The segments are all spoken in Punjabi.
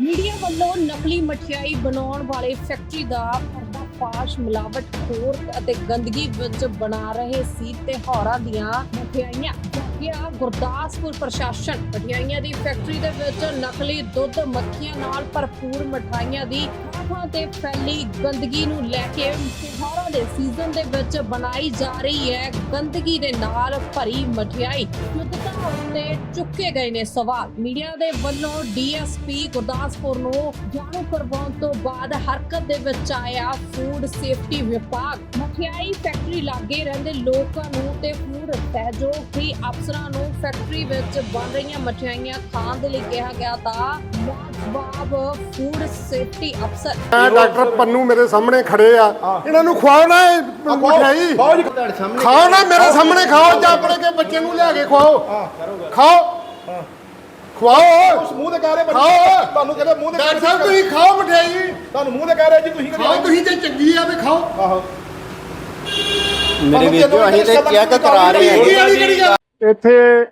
ਮੀਡੀਆ ਵੱਲੋਂ ਨਕਲੀ ਮਠਿਆਈ ਬਣਾਉਣ ਵਾਲੇ ਫੈਕਟਰੀ ਦਾ ਪਰਦਾਫਾਸ਼, ਮਿਲਾਵਟ ਖੋਰ ਅਤੇ ਗੰਦਗੀ ਵਿੱਚ ਬਣਾ ਰਹੇ ਸੀ ਤੇ ਦੀਆਂ ਮਠਿਆਈਆਂ। ਗਿਆ ਗੁਰਦਾਸਪੁਰ ਪ੍ਰਸ਼ਾਸਨ ਮਠਿਆਈਆਂ ਦੀ ਫੈਕਟਰੀ ਦੇ ਵਿੱਚ ਨਕਲੀ ਦੁੱਧ, ਮੱਖੀਆਂ ਨਾਲ ਭਰਪੂਰ ਮਠਿਆਈਆਂ ਦੀ ਥਾਂ ਤੇ ਫੈਲੀ ਗੰਦਗੀ ਨੂੰ ਲੈ ਕੇ ਤਿਉਹਾਰਾਂ ਦੇ ਸੀਜ਼ਨ ਦੇ ਵਿੱਚ ਬਣਾਈ ਜਾ ਰਹੀ ਹੈ। ਗੰਦਗੀ ਦੇ ਨਾਲ ਭਰੀ ਮਠਿਆਈ ਸ਼ੁੱਧਤਾ ਉੱਤੇ ਚੁੱਕੇ ਗਏ ਨੇ ਸਵਾਲ। ਮੀਡੀਆ ਦੇ ਵੱਲੋਂ ਡੀਐਸਪੀ ਗੁਰਦਾਸਪੁਰ ਨੂੰ ਜਾਣੂ ਕਰਵਾਉਣ ਤੋਂ ਬਾਅਦ ਹਰਕਤ ਦੇ ਵਿੱਚ ਆਇਆ ਫੂਡ ਸੇਫਟੀ ਵਿਭਾਗ। ਮਠਿਆਈ ਫੈਕਟਰੀ ਲਾਗੇ ਰਹਿੰਦੇ ਲੋਕਾਂ ਨੂੰ ਤੇ ਫੂਡ ਸਹਿਯੋਗੀ ਅਫਸਰਾਂ ਨੂੰ ਫੈਕਟਰੀ ਵਿੱਚ ਬਣ ਰਹੀਆਂ ਮਠਿਆਈਆਂ ਖਾਣ ਦੇ ਲਈ ਕਿਹਾ ਗਿਆ ਤਾਂ ਲਾਜਵਾਬ ਫੂਡ ਸੇਫਟੀ ਅਫਸਰ ਮੈਂ ਡਾਕਟਰ ਪੰਨੂ ਮੇਰੇ ਸਾਹਮਣੇ ਖੜੇ ਆ। ਇਹਨਾਂ ਨੂੰ ਖਵਾਓ ਨਾ ਇਹ ਮਠਿਆਈ। ਖਾਓ ਨਾ ਮੇਰੇ ਸਾਹਮਣੇ ਖਾਓ ਜਾਂ ਆਪਣੇ ਕੇ ਬੱਚੇ ਨੂੰ ਲਿਆ ਕੇ ਖਵਾਓ। ਖਾਓ ਖਵਾਓ। ਉਸ ਮੂੰਹ ਤੇ ਕਹਿ ਰਹੇ ਬੱਚੇ ਖਾਓ। ਤੁਹਾਨੂੰ ਕਹਿੰਦੇ ਮੂੰਹ ਤੇ ਡਾਕਟਰ ਸਾਹਿਬ ਤੁਸੀਂ ਖਾਓ ਮਠਿਆਈ। ਤੁਹਾਨੂੰ ਮੂੰਹ ਤੇ ਕਹਿ ਰਹੇ ਜੀ ਤੁਸੀਂ ਖਾਓ ਤੁਸੀਂ ਤੇ ਚੰਗੀ ਆ ਤੇ ਖਾਓ। ਆਹੋ। ਮੇਰੇ ਵੀਰ ਜੋ ਅਸੀਂ ਤੇ ਚੈੱਕ ਕਰਾ ਰਹੇ ਚੰਗੀ ਹਾਂ ਵਾਲੀ ਕਿਹੜੀ ਗੱਲ? ਇੱਥੇ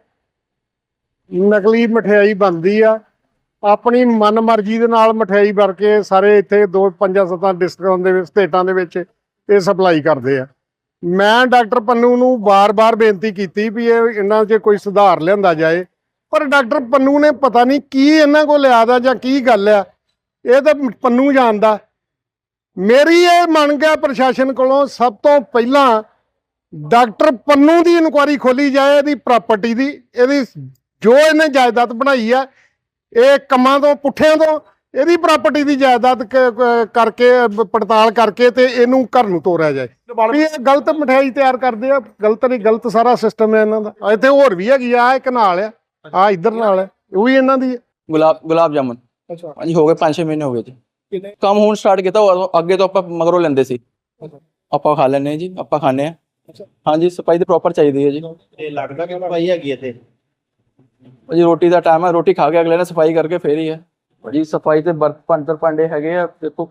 ਨਕਲੀ ਮਠਿਆਈ ਬਣਦੀ ਆ। ਆਪਣੀ ਮਨਮਰਜ਼ੀ ਦੇ ਨਾਲ ਮਠਿਆਈ ਭਰ ਕੇ ਸਾਰੇ ਇੱਥੇ ਦੋ ਪੰਜਾਂ ਸੱਤਾਂ ਡਿਸਟ੍ਰਿਕਟਾਂ ਦੇ ਵਿੱਚ, ਸਟੇਟਾਂ ਦੇ ਵਿੱਚ ਇਹ ਸਪਲਾਈ ਕਰਦੇ ਆ। ਮੈਂ ਡਾਕਟਰ ਪੰਨੂ ਨੂੰ ਬਾਰ-ਬਾਰ ਬੇਨਤੀ ਕੀਤੀ ਵੀ ਇਹ ਇਹਨਾਂ 'ਚ ਕੋਈ ਸੁਧਾਰ ਲਿਆਂਦਾ ਜਾਏ, ਪਰ ਡਾਕਟਰ ਪੰਨੂ ਨੇ ਪਤਾ ਨਹੀਂ ਕੀ ਇਹਨਾਂ ਕੋਲ ਲਿਆਦਾ ਜਾਂ ਕੀ ਗੱਲ ਆ। ਇਹ ਤਾਂ ਪੰਨੂ ਜਾਣਦਾ। ਮੇਰੀ ਇਹ ਮੰਨ ਹੈ ਪ੍ਰਸ਼ਾਸਨ ਕੋਲੋਂ ਸਭ ਤੋਂ ਪਹਿਲਾਂ ਡਾਕਟਰ ਪੰਨੂ ਦੀ ਇਨਕੁਆਰੀ ਖੋਲੀ ਜਾਏ, ਇਹਦੀ ਪ੍ਰਾਪਰਟੀ ਦੀ, ਇਹਦੀ ਜੋ ਇਹਨੇ ਜਾਇਦਾਦ ਬਣਾਈ ਆ ਇਹ ਕੰਮਾਂ ਤੋਂ ਪੁੱਠਿਆਂ ਤੋਂ ਇਹਦੀ ਪ੍ਰਾਪਰਟੀ ਦੀ ਜਾਇਦਾਦ ਕਰਕੇ ਪੜਤਾਲ ਕਰਕੇ ਤੇ ਇਹਨੂੰ ਘਰ ਨੂੰ ਤੋਰਿਆ ਜਾਏ। ਵੀ ਇਹ ਗਲਤ ਮਠਿਆਈ ਤਿਆਰ ਕਰਦੇ ਆ ਗਲਤ ਨਹੀਂ ਗਲਤ ਸਾਰਾ ਸਿਸਟਮ ਹੈ ਇਹਨਾਂ ਦਾ। ਆ ਇੱਥੇ ਹੋਰ ਵੀ ਹੈਗੀ ਆ ਇੱਕ ਨਾਲ ਆ ਆ ਇੱਧਰ ਨਾਲ ਹੈ ਉਹ ਵੀ ਇਹਨਾਂ ਦੀ ਹੈ ਗੁਲਾਬ ਗੁਲਾਬ ਜਾਮਨ। ਅੱਛਾ। ਹਾਂਜੀ ਹੋ ਗਏ 5-6 ਮਹੀਨੇ ਹੋ ਗਏ ਜੀ। ਕੰਮ ਹੁਣ ਸਟਾਰਟ ਕੀਤਾ ਅੱਗੇ ਤੋਂ ਆਪਾਂ ਮਗਰੋਂ ਲੈਂਦੇ ਸੀ। ਆਪਾਂ ਖਾ ਹਾਂ ਜੀ ਆਪਾਂ ਖਾਂਦੇ ਹਾਂ। ਅੱਛਾ। ਹਾਂਜੀ ਸਫ਼ਾਈ ਤੇ ਪ੍ਰੋਪਰ ਚਾਹੀਦੀ ਹੈ ਜੀ। ਇਹ ਲੱਗਦਾ ਕਿ ਭਾਈ ਹੈਗੀ ਇੱਥੇ। ਜੀ ਰੋਟੀ ਦਾ ਟਾਈਮ ਹੈ ਰੋਟੀ ਖਾ ਕੇ ਅਗਲੇ ਨੇ ਸਫ਼ਾਈ ਕਰਕੇ ਫੇਰ ਹੀ ਹੈ ਜੀ ਸਫ਼ਾਈ ਤੇ ਬਰਤਨ ਅੰਦਰ ਭਾਂਡੇ ਹੈਗੇ ਆ ਦੇਖੋ।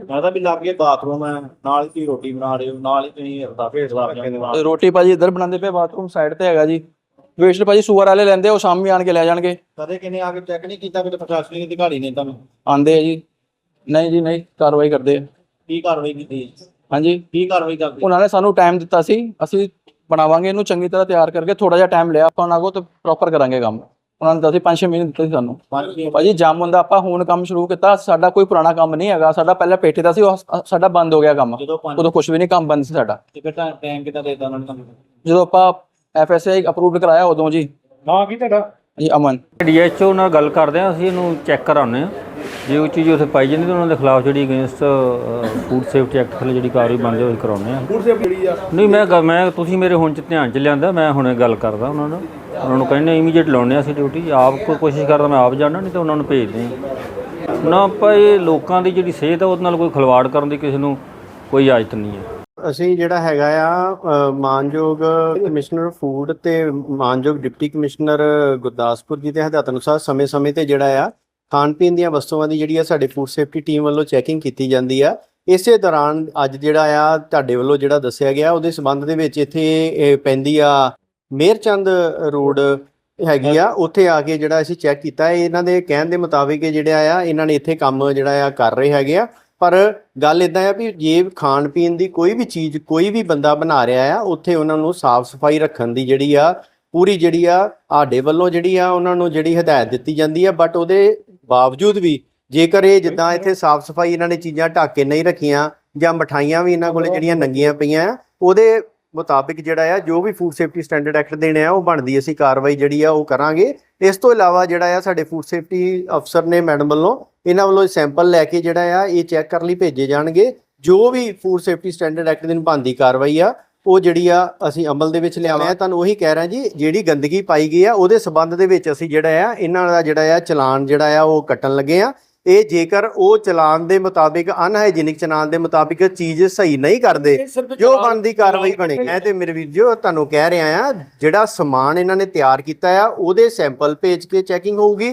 ਤਾਂ ਵੀ ਲੱਗ ਗਿਆ ਬਾਥਰੂਮ ਹੈ ਨਾਲ ਹੀ ਰੋਟੀ ਬਣਾ ਰਹੇ ਹੋ ਨਾਲ ਹੀ ਤੁਸੀਂ ਅਰਦਾ ਭੇਜ ਲਾ ਕੇ ਰੋਟੀ ਭਾਜੀ ਇੱਧਰ ਬਣਾਉਂਦੇ ਪਏ ਬਾਥਰੂਮ ਸਾਈਡ ਤੇ ਹੈਗਾ ਜੀ। ਵੇਸਟ ਭਾਜੀ ਸੂਅਰ ਵਾਲੇ ਲੈਂਦੇ ਉਹ ਸ਼ਾਮੀ ਆਣ ਕੇ ਲੈ ਜਾਣਗੇ। ਕਦੇ ਕਿਨੇ ਆ ਕੇ ਚੈੱਕ ਨਹੀਂ ਕੀਤਾ ਕਿ ਪ੍ਰਸ਼ਾਸਨਿਕ ਅਧਿਕਾਰੀ ਨੇ ਤੁਹਾਨੂੰ? ਆਂਦੇ ਆ ਜੀ। ਨਹੀਂ ਜੀ ਨਹੀਂ ਕਾਰਵਾਈ ਕਰਦੇ ਆ। ਕੀ ਕਾਰਵਾਈ ਕੀਤੀ? ਹਾਂਜੀ। ਕੀ ਕਾਰਵਾਈ ਕਰਦੇ? ਉਹਨਾਂ ਨੇ ਸਾਨੂੰ ਟਾਈਮ ਦਿੱਤਾ ਸੀ ਅਸੀਂ ਬਣਾਵਾਂਗੇ ਇਹਨੂੰ ਚੰਗੀ ਤਰ੍ਹਾਂ ਤਿਆਰ ਕਰਕੇ ਥੋੜਾ ਜਿਹਾ ਟਾਈਮ ਲਿਆ ਆਪਾਂ ਉਹਨਾਂ ਕੋਲ ਤੇ ਪ੍ਰੋਪਰ ਕਰਾਂਗੇ ਕੰਮ। ਉਹਨਾਂ ਨੇ ਦੱਸੀ 5-6 ਮਹੀਨੇ ਦਿੱਤੇ ਸੀ ਸਾਨੂੰ। ਭਾਜੀ ਜਾਮਨ ਦਾ ਆਪਾਂ ਹੁਣ ਕੰਮ ਸ਼ੁਰੂ ਕੀਤਾ ਸਾਡਾ ਕੋਈ ਪੁਰਾਣਾ ਕੰਮ ਨਹੀਂ ਹੈਗਾ ਸਾਡਾ ਪਹਿਲਾਂ ਪੇਠੇ ਦਾ ਸੀ ਉਹ ਸਾਡਾ ਬੰਦ ਹੋ ਗਿਆ ਕੰਮ। ਉਦੋਂ ਕੁਝ ਵੀ ਨਹੀਂ ਕੰਮ ਬੰਦ ਸੀ ਸਾਡਾ। ਟਿਕਟ ਟਾਈਮ ਕਿਤਾ ਦੇਤਾ ਉਹਨਾਂ ਨੇ ਤੁਹਾਨੂੰ? ਜਦੋਂ ਆਪਾਂ ਐਫਐਸਆਈ ਅਪਰੂਵਡ ਕਰਾਇਆ ਉਦੋਂ ਜੀ। ਨਾ ਕੀ ਤੁਹਾਡਾ? ਜੀ ਅਮਨ। ਡੀਐਚਓ ਨਾਲ ਗੱਲ ਕਰਦੇ ਹਾਂ ਅਸੀਂ ਇਹਨੂੰ ਚੈੱਕ ਕਰਾਉਂਦੇ ਹਾਂ। ਜੇ ਕੋਈ ਚੀਜ਼ ਉੱਥੇ ਪਾਈ ਜਾਂਦੀ ਤਾਂ ਉਹਨਾਂ ਦੇ ਖਿਲਾਫ ਜਿਹੜੀ ਅਗੇਂਸਟ ਫੂਡ ਸੇਫਟੀ ਐਕਟ ਥੱਲੇ ਜਿਹੜੀ ਕਾਰਵਾਈ ਬਣਦੀ ਉਹ ਕਰਾਉਂਦੇ ਹਾਂ ਫੂਡ ਸੇਫਟੀ ਜਿਹੜੀ ਆ। ਨਹੀਂ ਮੈਂ ਗ- ਮੈਂ ਤੁਸੀਂ ਮੇਰੇ ਹੁਣ ਚ ਧਿਆਨ ਚ ਲਿਆਂਦਾ ਮੈਂ ਹੁਣੇ ਗੱਲ ਕਰਦਾ ਉਹਨਾਂ ਨਾਲ ਉਹਨਾਂ ਨੂੰ ਕਹਿੰਦੇ ਇਮੀਡੀਏਟ ਲਾਉਣੇ ਆ ਅਸੀਂ ਡਿਊਟੀ ਆਪ ਕੋਈ ਕੋਸ਼ਿਸ਼ ਕਰਦਾ ਮੈਂ ਆਪ ਜਾਣਾ ਨਹੀਂ ਤਾਂ ਉਹਨਾਂ ਨੂੰ ਭੇਜਦੇ ਹਾਂ ਨਾ ਆਪਾਂ ਇਹ ਲੋਕਾਂ ਦੀ ਜਿਹੜੀ ਸਿਹਤ ਆ ਉਹਦੇ ਨਾਲ ਕੋਈ ਖਿਲਵਾੜ ਕਰਨ ਦੀ ਕਿਸੇ ਨੂੰ ਕੋਈ ਇਜਾਜ਼ਤ ਨਹੀਂ ਹੈ। ਅਸੀਂ ਜਿਹੜਾ ਹੈਗਾ ਆ ਅ, ਮਾਨਯੋਗ ਕਮਿਸ਼ਨਰ ਫੂਡ ਤੇ ਮਾਨਯੋਗ ਡਿਪਟੀ ਕਮਿਸ਼ਨਰ ਗੁਰਦਾਸਪੁਰ ਜੀ ਦੇ ਹਦਾਇਤ ਅਨੁਸਾਰ ਸਮੇਂ-ਸਮੇਂ ਤੇ ਜਿਹੜਾ ਆ ਖਾਣ ਪੀਣ ਦੀਆਂ ਵਸਤੂਆਂ ਦੀ ਜਿਹੜੀ ਆ ਸਾਡੇ ਫੂਡ ਸੇਫਟੀ ਟੀਮ ਵੱਲੋਂ ਚੈਕਿੰਗ ਕੀਤੀ ਜਾਂਦੀ ਆ। ਇਸੇ ਦੌਰਾਨ ਅੱਜ ਜਿਹੜਾ ਆ ਤੁਹਾਡੇ ਵੱਲੋਂ ਜਿਹੜਾ ਦੱਸਿਆ ਗਿਆ, ਉਹਦੇ ਸੰਬੰਧ ਦੇ ਵਿੱਚ ਇੱਥੇ ਪੈਂਦੀ ਆ ਮੇਰਚੰਦ ਰੋਡ ਹੈਗੀ ਆ। ਉੱਥੇ ਆ ਕੇ ਜਿਹੜਾ ਅਸੀਂ ਚੈੱਕ ਕੀਤਾ ਇਹਨਾਂ ਦੇ ਕਹਿਣ ਦੇ ਮੁਤਾਬਿਕ ਜਿਹੜਾ ਆ, ਇਹਨਾਂ ਨੇ ਇੱਥੇ ਕੰਮ ਜਿਹੜਾ ਆ ਕਰ ਰਹੇ ਹੈਗੇ ਆ। ਪਰ ਗੱਲ ਇਦਾਂ ਆ ਵੀ ਜੇ ਖਾਣ ਪੀਣ ਦੀ ਕੋਈ ਵੀ ਚੀਜ਼, ਕੋਈ ਵੀ ਬੰਦਾ ਬਣਾ ਰਿਹਾ ਆ, ਉੱਥੇ ਉਹਨਾਂ ਨੂੰ ਸਾਫ਼ ਸਫ਼ਾਈ ਰੱਖਣ ਦੀ ਜਿਹੜੀ ਆ, ਪੂਰੀ ਜਿਹੜੀ ਆ ਆਡੇ ਵੱਲੋਂ ਜਿਹੜੀ ਆ, ਉਹਨਾਂ ਨੂੰ ਜਿਹੜੀ ਹਦਾਇਤ ਦਿੱਤੀ ਜਾਂਦੀ ਆ। ਬਟ ਉਹਦੇ ਬਾਵਜੂਦ ਵੀ ਜੇਕਰ ਇਹ ਜਿੱਦਾਂ ਇੱਥੇ ਸਾਫ਼ ਸਫ਼ਾਈ ਇਹਨਾਂ ਨੇ ਚੀਜ਼ਾਂ ਢੱਕ ਕੇ ਨਹੀਂ ਰੱਖੀਆਂ ਜਾਂ ਮਠਾਈਆਂ ਵੀ ਇਹਨਾਂ ਕੋਲੇ ਜਿਹੜੀਆਂ ਨੰਗੀਆਂ ਪਈਆਂ ਆ ਉਹਦੇ ਮੁਤਾਬਿਕ ਜਿਹੜਾ ਆ ਜੋ ਵੀ ਫੂਡ ਸੇਫਟੀ ਸਟੈਂਡਰਡ ਐਕਟ ਦੇਣੇ ਆ ਉਹ ਬਣਦੀ ਅਸੀਂ ਕਾਰਵਾਈ ਜਿਹੜੀ ਆ ਉਹ ਕਰਾਂਗੇ। ਇਸ ਤੋਂ ਇਲਾਵਾ ਜਿਹੜਾ ਆ ਸਾਡੇ ਫੂਡ ਸੇਫਟੀ ਅਫਸਰ ਨੇ ਮੈਡਮ ਵੱਲੋਂ ਇਹਨਾਂ ਵੱਲੋਂ ਸੈਂਪਲ ਲੈ ਕੇ ਜਿਹੜਾ ਆ ਇਹ ਚੈੱਕ ਕਰਨ ਲਈ ਭੇਜੇ ਜਾਣਗੇ। ਜੋ ਵੀ ਫੂਡ ਸੇਫਟੀ ਸਟੈਂਡਰਡ ਐਕਟ ਦੀ ਨਿਭਾਉਂਦੀ ਕਾਰਵਾਈ ਆ ਉਹ ਜਿਹੜੀ ਆ ਅਸੀਂ ਅਮਲ ਦੇ ਵਿੱਚ ਲਿਆਵਾਂ ਤੁਹਾਨੂੰ ਉਹੀ ਕਹਿ ਰਿਹਾ ਜੀ ਜਿਹੜੀ ਗੰਦਗੀ ਪਾਈ ਗਈ ਆ ਉਹਦੇ ਸਬੰਧ ਦੇ ਵਿੱਚ ਅਸੀਂ ਜਿਹੜਾ ਆ ਇਹਨਾਂ ਦਾ ਜਿਹੜਾ ਆ ਚਲਾਨ ਜਿਹੜਾ ਆ ਉਹ ਕੱਟਣ ਲੱਗੇ ਆ। ਇਹ ਜੇਕਰ ਉਹ ਚਲਾਨ ਦੇ ਮੁਤਾਬਿਕ ਅਨਹਾਈਜੀਨਿਕ ਚਲਾਨ ਦੇ ਮੁਤਾਬਿਕ ਚੀਜ਼ ਸਹੀ ਨਹੀਂ ਕਰਦੇ ਜੋ ਬਣਦੀ ਕਾਰਵਾਈ ਬਣੇਗੀ ਮੈਂ ਤੇ ਮੇਰੇ ਵੀਰ ਜੋ ਤੁਹਾਨੂੰ ਕਹਿ ਰਿਹਾ ਆ ਜਿਹੜਾ ਸਮਾਨ ਇਹਨਾਂ ਨੇ ਤਿਆਰ ਕੀਤਾ ਆ ਉਹਦੇ ਸੈਂਪਲ ਭੇਜ ਕੇ ਚੈਕਿੰਗ ਹੋਊਗੀ।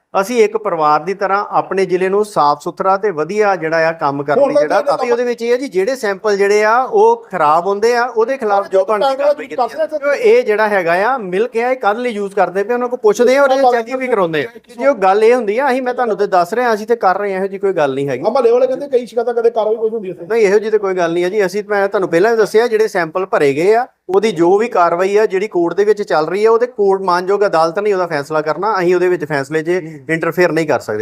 ਅਸੀਂ ਇੱਕ ਪਰਿਵਾਰ ਦੀ ਤਰ੍ਹਾਂ ਆਪਣੇ ਜ਼ਿਲ੍ਹੇ ਨੂੰ ਸਾਫ਼ ਸੁਥਰਾ ਤੇ ਵਧੀਆ ਜਿਹੜਾ ਆ ਕੰਮ ਕਰਨ ਲਈ ਜਿਹੜਾ ਕਾਫੀ ਉਹਦੇ ਵਿੱਚ ਇਹ ਹੈ ਜੀ ਜਿਹੜੇ ਸੈਂਪਲ ਜਿਹੜੇ ਆ ਉਹ ਖਰਾਬ ਹੁੰਦੇ ਆ ਉਹਦੇ ਖਿਲਾਫ ਜੋ ਕਾਰਵਾਈ ਕੀਤੀ। ਇਹ ਜਿਹੜਾ ਹੈਗਾ ਆ ਮਿਲਕ ਆ ਇਹ ਕਦ ਲਈ ਯੂਜ਼ ਕਰਦੇ ਪਏ ਉਹਨਾਂ ਕੋਲ ਪੁੱਛਦੇ ਆ ਔਰ ਇਹ ਚੈਕਿੰਗ ਵੀ ਕਰਾਉਂਦੇ ਆ। ਜੀ ਉਹ ਗੱਲ ਇਹ ਹੁੰਦੀ ਆ ਅਸੀਂ ਮੈਂ ਤੁਹਾਨੂੰ ਤੇ ਦੱਸ ਰਿਹਾ ਅਸੀਂ ਤੇ ਕਰ ਰਹੇ ਆ ਇਹੋ ਜੀ ਕੋਈ ਗੱਲ ਨਹੀਂ ਹੈਗੀ। ਮਹੱਲੇ ਵਾਲੇ ਕਹਿੰਦੇ ਕਈ ਸ਼ਿਕਾਇਤਾਂ ਕਦੇ ਕਾਰਵਾਈ ਕੋਈ ਹੁੰਦੀ ਨਹੀਂ ਇਹੋ ਜਿਹੀ ਤਾਂ ਕੋਈ ਗੱਲ ਨਹੀਂ ਹੈ ਜੀ ਅਸੀਂ ਮੈਂ ਤੁਹਾਨੂੰ ਪਹਿਲਾਂ ਵੀ ਦੱਸਿਆ ਜਿਹੜੇ ਸੈਂਪਲ ਭਰੇ ਗਏ ਆ ਉਹਦੀ ਜੋ ਵੀ ਕਾਰਵਾਈ ਆ ਜਿਹੜੀ ਕੋਰਟ ਦੇ ਵਿੱਚ ਚੱਲ ਰਹੀ ਆ ਉਹਦੇ ਕੋਰਟ ਮਾਨਯੋਗ ਅਦਾਲਤ ਨੇ ਉਹਦਾ ਫੈਸਲਾ ਕਰਨਾ ਅਸੀਂ ਉਹਦੇ ਵਿੱਚ ਫੈਸਲੇ 'ਚ ਇੰਟਰਫੇਅਰ ਨਹੀਂ ਕਰ ਸਕਦੇ।